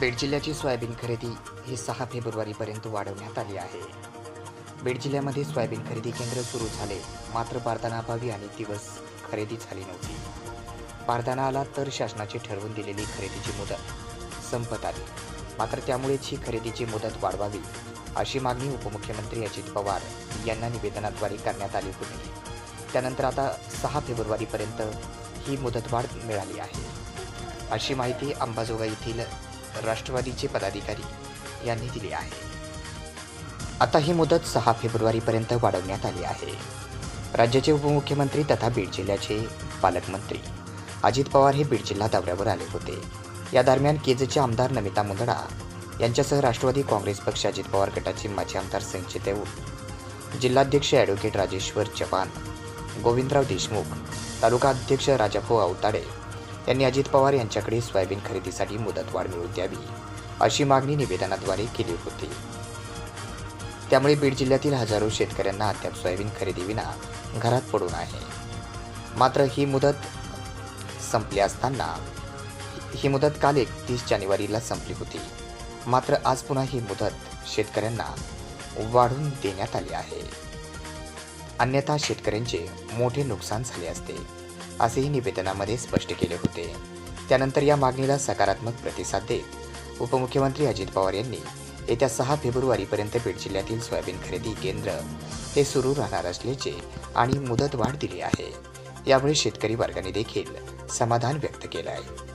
बीड जिल्ह्याची सोयाबीन खरेदी ही सहा फेब्रुवारीपर्यंत वाढवण्यात आली आहे. बीड जिल्ह्यामध्ये सोयाबीन खरेदी केंद्र सुरू झाले. मात्र बारदानाअभावी अनेक दिवस खरेदी झाली नव्हती. बारदाना आला तर शासनाची ठरवून दिलेली खरेदीची मुदत संपत आली. मात्र त्यामुळेच ही खरेदीची मुदत वाढवावी अशी मागणी उपमुख्यमंत्री अजित पवार यांना निवेदनाद्वारे करण्यात आली होती. त्यानंतर आता सहा फेब्रुवारीपर्यंत ही मुदतवाढ मिळाली आहे. अशी माहिती अंबाजोगाई येथील राष्ट्रवादीचे पदाधिकारी यांनी दिली आहे. आता ही मुदत सहा फेब्रुवारीपर्यंत वाढवण्यात आली आहे. राज्याचे उपमुख्यमंत्री तथा बीड जिल्ह्याचे पालकमंत्री अजित पवार हे बीड जिल्हा दौऱ्यावर आले होते. या दरम्यान केजचे आमदार नमिता मुंदडा यांच्यासह राष्ट्रवादी काँग्रेस पक्ष अजित पवार गटाचे माजी आमदार संजय देऊळ जिल्हाध्यक्ष ॲडव्होकेट राजेश्वर चव्हाण गोविंदराव देशमुख तालुका अध्यक्ष राजाभाऊ अवताडे त्यांनी अजित पवार यांच्याकडे सोयाबीन खरेदीसाठी मुदतवाढ मिळवून द्यावी अशी मागणी निवेदनाद्वारे केली होती. त्यामुळे बीड जिल्ह्यातील हजारो शेतकऱ्यांना अद्याप सोयाबीन खरेदीविना घरात पडून आहे. मात्र ही मुदत संपली असताना ही मुदत काल एकतीस जानेवारीला संपली होती. मात्र आज पुन्हा ही मुदत शेतकऱ्यांना वाढवून देण्यात आली आहे. अन्यथा शेतकऱ्यांचे मोठे नुकसान झाले असते. असेही निवेदनामध्ये स्पष्ट केले होते. त्यानंतर या मागणीला सकारात्मक प्रतिसाद देत उपमुख्यमंत्री अजित पवार यांनी येत्या सहा फेब्रुवारीपर्यंत बीड जिल्ह्यातील सोयाबीन खरेदी केंद्र हे सुरू राहणार असल्याचे आणि मुदत वाढ दिली आहे. यामुळे शेतकरी वर्गाने देखील समाधान व्यक्त केलं आहे.